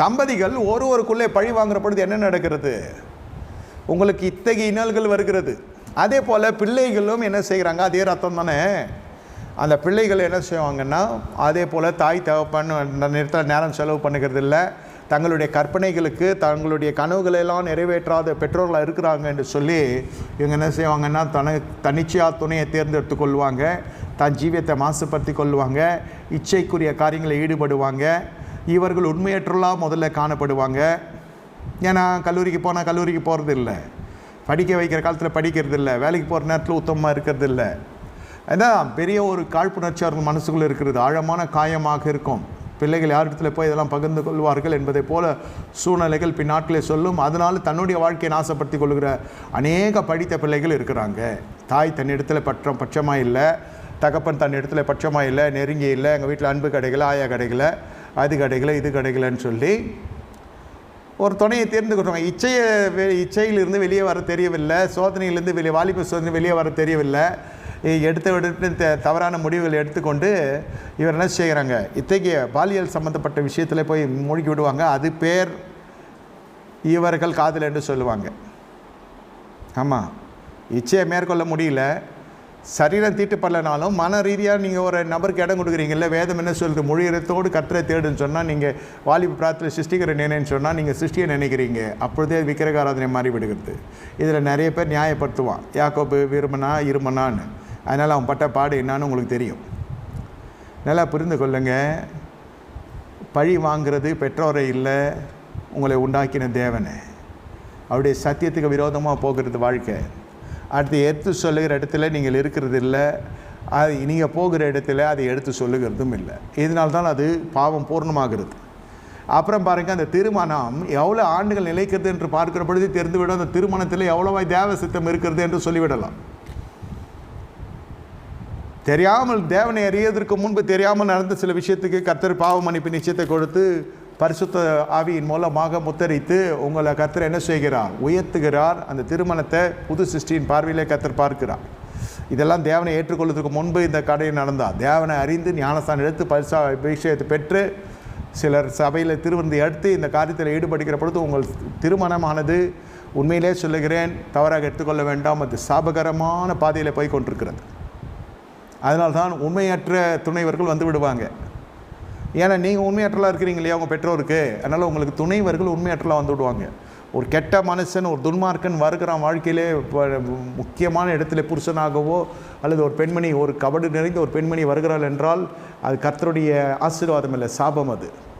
தம்பதிகள் ஒருவருக்குள்ளே பழி வாங்குற பொழுது என்ன நடக்கிறது? உங்களுக்கு இத்தகைய இன்னல்கள் வருகிறது. அதே போல் பிள்ளைகளும் என்ன செய்கிறாங்க? அதே ரத்தம் தானே. அந்த பிள்ளைகள் என்ன செய்வாங்கன்னா அதே போல் தாய் தகப்பன் நேரத்தில் நேரம் செலவு பண்ணுகிறது இல்லை. தங்களுடைய கற்பனைகளுக்கு தங்களுடைய கனவுகளை எல்லாம் நிறைவேற்றாத பெற்றோர்களாக இருக்கிறாங்க என்று சொல்லி இவங்க என்ன செய்வாங்கன்னா தன தனிச்சையாக துணையை தேர்ந்தெடுத்து கொள்வாங்க. தன் ஜீவியத்தை மாசுபடுத்தி கொள்வாங்க. இச்சைக்குரிய காரியங்களில் ஈடுபடுவாங்க. இவர்கள் உண்மையற்றலாம் முதல்ல காணப்படுவாங்க. ஏன்னா கல்லூரிக்கு போனால் கல்லூரிக்கு போகிறது இல்லை படிக்க வைக்கிற காலத்தில் படிக்கிறது இல்லை வேலைக்கு போகிற நேரத்தில் உத்தமமாக இருக்கிறது இல்லை அதான் பெரிய ஒரு காழ்ப்புணர்ச்சி அவர்கள் மனசுக்குள்ளே இருக்கிறது. ஆழமான காயமாக இருக்கும். பிள்ளைகள் யார் இடத்துல போய் இதெல்லாம் பகிர்ந்து கொள்வார்கள் என்பதை போல சூழ்நிலைகள் பின்னாட்களே சொல்லும். அதனால் தன்னுடைய வாழ்க்கையை நாசப்படுத்தி கொள்கிற அநேக படித்த பிள்ளைகள் இருக்கிறாங்க. தாய் தன் பற்றம் பட்சமாக இல்லை. தகப்பன் தன் இடத்துல பட்சமாக இல்லை. நெருங்கி இல்லை. எங்கள் வீட்டில் அன்பு கிடைக்கல ஆயா கிடைக்கல அது கிடைக்கல இது கிடைக்கலன்னு சொல்லி ஒரு துணையை தேர்ந்துக்கிட்டோம் இச்சையை வெ- இச்சையிலிருந்து வெளியே வர தெரியவில்லை சோதனையிலேருந்து வெளியே வாலிப சோதனை வெளியே வர தெரியவில்லை. எடுத்த எடுத்து த- தவறான முடிவுகளை எடுத்துக்கொண்டு இவர் என்ன செய்கிறாங்க இத்தகைய பாலியல் சம்மந்தப்பட்ட விஷயத்தில் போய் மூழ்கி விடுவாங்க. அது பேர் இவர்கள் காதல் என்று சொல்லுவாங்க. ஆமாம் இச்சையை மேற்கொள்ள முடியல. சரீரம் தீட்டுப்படலைனாலும் மன ரீதியாக நீங்கள் ஒரு நபருக்கு இடம் கொடுக்குறீங்கல்ல வேதம் என்ன சொல்கிறது மொழியிடத்தோடு கற்றை தேடுன்னு சொன்னால் நீங்கள் வாலிப பிரார்த்தனை சிருஷ்டிகரை நினைன்னு சொன்னால் நீங்கள் சிருஷ்டியை நினைக்கிறீங்க. அப்பொழுதே விக்கிரகாராதனை மாறி விடுகிறது. இதில் நிறைய பேர் நியாயப்படுத்துவான். யாக்கோப்பு விரும்பினா இருமனான்னு. அதனால் அவன் பட்ட பாடு என்னான்னு உங்களுக்கு தெரியும். நல்லா புரிந்து கொள்ளுங்கள் பழி வாங்குறது பெற்றோரை இல்லை உங்களை உண்டாக்கின தேவனை. அவருடைய சத்தியத்துக்கு விரோதமாக போகிறது வாழ்க்கை. அடுத்து எடுத்து சொல்லுகிற இடத்துல நீங்கள் இருக்கிறது இல்லை. அது நீங்கள் போகிற இடத்துல அதை எடுத்து சொல்லுகிறதும் இல்லை. இதனால்தான் அது பாவம் பூர்ணமாகிறது. அப்புறம் பாருங்கள் அந்த திருமணம் எவ்வளோ ஆண்டுகள் நிலைக்கிறது என்று பார்க்கிற பொழுது தெரிந்துவிடும். அந்த திருமணத்தில் எவ்வளவாய் தேவ சித்தம் இருக்கிறது என்று சொல்லிவிடலாம். தெரியாமல் தேவனை அறியதற்கு முன்பு தெரியாமல் நடந்த சில விஷயத்துக்கு கர்த்தர் பாவ மன்னிப்பு நிச்சயத்தை கொடுத்து பரிசுத்த ஆவியின் மூலமாக முத்தரித்து உங்களை கத்தர் என்ன செய்கிறார்? உயர்த்துகிறார். அந்த திருமணத்தை புது சிருஷ்டியின் பார்வையிலே கத்தர் பார்க்கிறார். இதெல்லாம் தேவனை ஏற்றுக்கொள்வதற்கு முன்பு இந்த கடையில் நடந்தால் தேவனை அறிந்து ஞானஸ்தானம் எடுத்து பரிசா அபிஷேகத்தை பெற்று சிலர் சபையில் திருவந்தி எடுத்து இந்த காரியத்தில் ஈடுபடுகிற பொழுது உங்கள் திருமணமானது உண்மையிலே சொல்லுகிறேன். தவறாக எடுத்துக்கொள்ள வேண்டாம். அது சாபகரமான பாதையில் போய் கொண்டிருக்கிறது. அதனால்தான் உண்மையற்ற துணைவர்கள் வந்து விடுவாங்க. ஏன்னா நீங்கள் உண்மையற்றலாக இருக்கிறீங்க இல்லையா உங்கள் பெற்றோருக்கு? அதனால் உங்களுக்கு துணைவர்கள் உண்மையற்றலாக வந்து விடுவாங்க. ஒரு கெட்ட மனுஷன் ஒரு துன்மார்க்கன் வருகிறான் வாழ்க்கையிலே முக்கியமான இடத்துல புருஷனாகவோ அல்லது ஒரு பெண்மணி ஒரு கபடு நிறைந்த ஒரு பெண்மணி வருகிறாள் என்றால் அது கர்த்தருடைய ஆசீர்வாதம் இல்லை சாபம் அது.